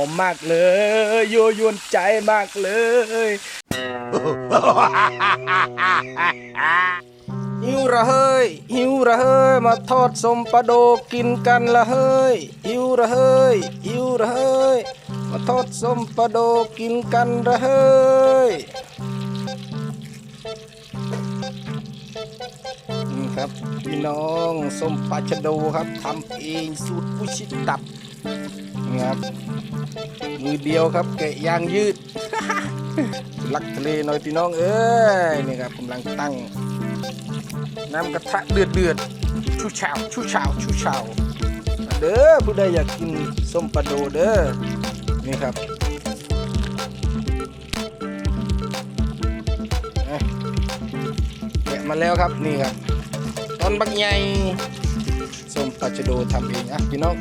หอมมากเลยยั่วยวนใจมากเลยหิวระเฮยหิวระเฮยมาทอดสมปลาโดกินกันละเฮยหิวระเฮยหิวระเฮยมาทอดสมปลาโดกินกันละเฮยนี่ครับพี่น้องส้มปลาชะโดครับทำเองสูตรผู้ชิตับ นี่ครับมือเดียวครับแกะยางยืด ลักทะเลหน่อยพี่น้องเอ้ยนี่ครับกำลังตั้ง น้ำกระทะเดือดเดือดชูชาวชูชาวชูชาวเด้อผู้ใดอยากกินส้มปลาโดเด้อนี่ครับแกะมาแล้วครับนี่ครับ ตอนบักใหญ่ส้มปลาชโดทำเองอะพี่น้อง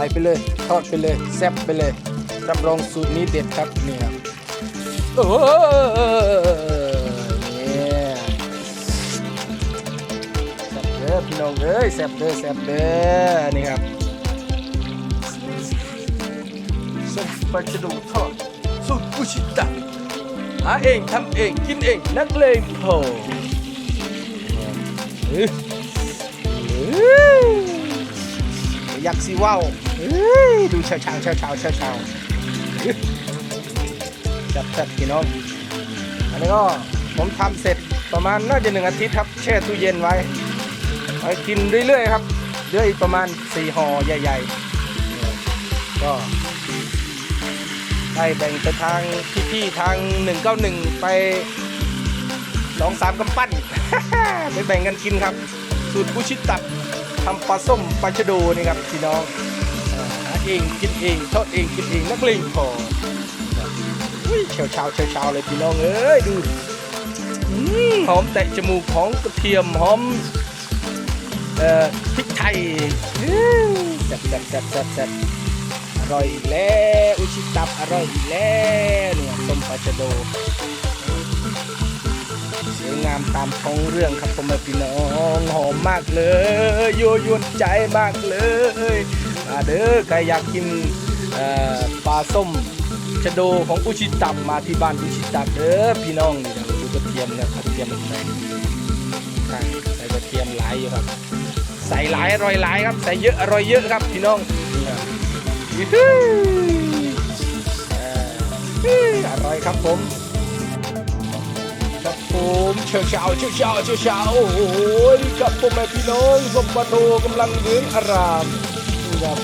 ส่ไปเลยทอดไปเลยแซ่บไปเลย รับรองสูตรนี้เด็ดครับนี่ครับโอ้เนี่ยแซ่บเด้อพี่น้องเอ้ยแซ่บเด้อแซ่บเด้อนี่ครับส้มปลาจะดูทอดสูตรกุชิตะหาเองทำเองกินเองนักเลงโผเอ้ยเอ้ยอยากสิว่าวเอ้ย ดูเช้าเช้าเช้าเช้าเช้าเช้าเอ้ยแซ่บแซ่บพี่น้อง อันนี้ก็ผมทำเสร็จประมาณน่าจะหนึ่งอาทิตย์ครับ แช่ตู้เย็นไว้ไปกินเรื่อยๆครับเรื่อยประมาณสี่ห่อใหญ่ ๆ ก็ได้แบ่งไปทางพี่ๆทาง 191 ไปสองสามกำปั้นไปแบ่งกันกินครับ สูตรผู้ชิดตับทำปลาส้มปลาชะโดนี่ครับพี่น้อง เองกินเองทอดเองกินเองนักเลงพออุ้ยเชาเช้าเช้าเช้าๆเลยพี่น้องเอ้ยดูหอมแตะจมูกของกระเทียมหอมเอ่อพริกไทยอื้อแซ่บแซ่บแซ่บแซ่บแซ่บอร่อยอีกแล้วอุชิตับอร่อยอีกแล้วเนี่ยส้มปลาชะโดสวยงามตามท้องเรื่องครับผมพี่น้องหอมมากเลยยั่วยวนใจมากเลย เด้อใครอยากกินปลาส้มชะโดของอุชิตับมาที่บ้านอุชิตับเด้อพี่น้องนี่นะดูกระเทียมนะกระเทียมมันแพงใส่กระเทียมหลายอยู่ครับ ใส่หลายอร่อยหลายครับ ใส่เยอะอร่อยเยอะครับพี่น้องยูฮูเอ่อร่อยครับผมครับผมเชียวเช้าเชียวเช้าเชียวเช้าโอ้โหครับผมแม่พี่น้องสมบัติโตกำลังเหลืองอาราม นี่ครับ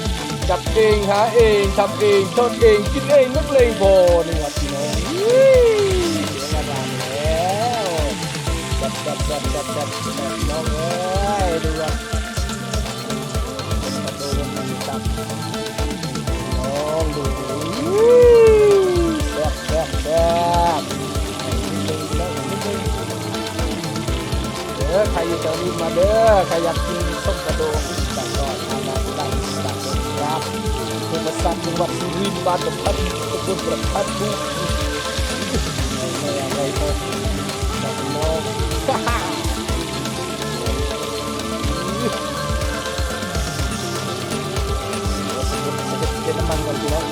จับเองหาเองทำเองทอดเองกินเองนักเลงพอนี่ครับพี่น้องอุ้ยงอารามแล้วจับจับจับจับจับน้องเอ้ยดูครับมาดูมันจับลองดูแซ่บแซ่บแซ่บเด้อใครอยู่แถวนี้มาเด้อใครอยากกิน เป็นภาษาจังหวัดสุรินทร์บ้านตะพันตะบนประพันบุกไม่อะไรพอจังน้องฮ่าฮ่า เป็นน้ำมันก่อนพี่น้อง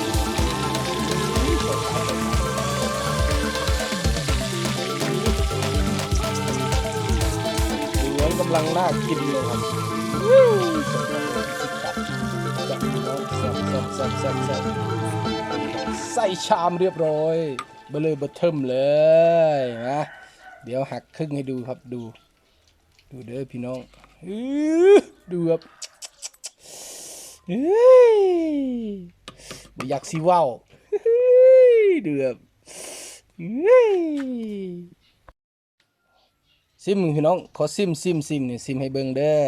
เหลืองกำลังน่ากินเลยครับจับพี่น้องแซ่บ แซ่บแซ่บแซ่บใส่ชามเรียบร้อยเบลอเบอร์เทิมเลยนะเดี๋ยวหักครึ่งให้ดูครับดู ดูเด้อพี่น้องดูครับเฮ้ยบ่อยากสิเว้าวเฮ้ยเดือบเฮ้ยซิมพี่น้องขอซิมซิมซิมเนี่ซิมให้เบิ่งเด้อ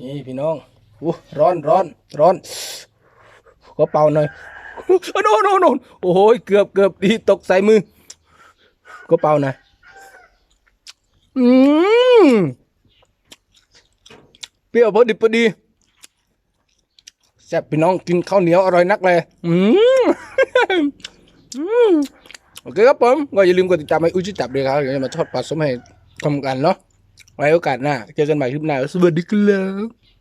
นี่พี่น้อง อู้ร้อนร้อนร้อนขอเป่าหน่อยโน่นโน่นโน่นโอ้โหเกือบเกือบดีตกใส่มือก็เป่าหน่อยอืมเปรี้ยวพอดิบพอดีแซ่บพี่น้องกินข้าวเหนียวอร่อยนักเลยอืมโอเคครับผมก็อย่าลืมกดติดตามให้อุ้ยชิจับด้วยครับเดี๋ยวจะมาทอดปลาส้มให้ทำกันเนาะไว้โอกาสหน้าเจอกันใหม่คลิปหน้าสวัสดีครับ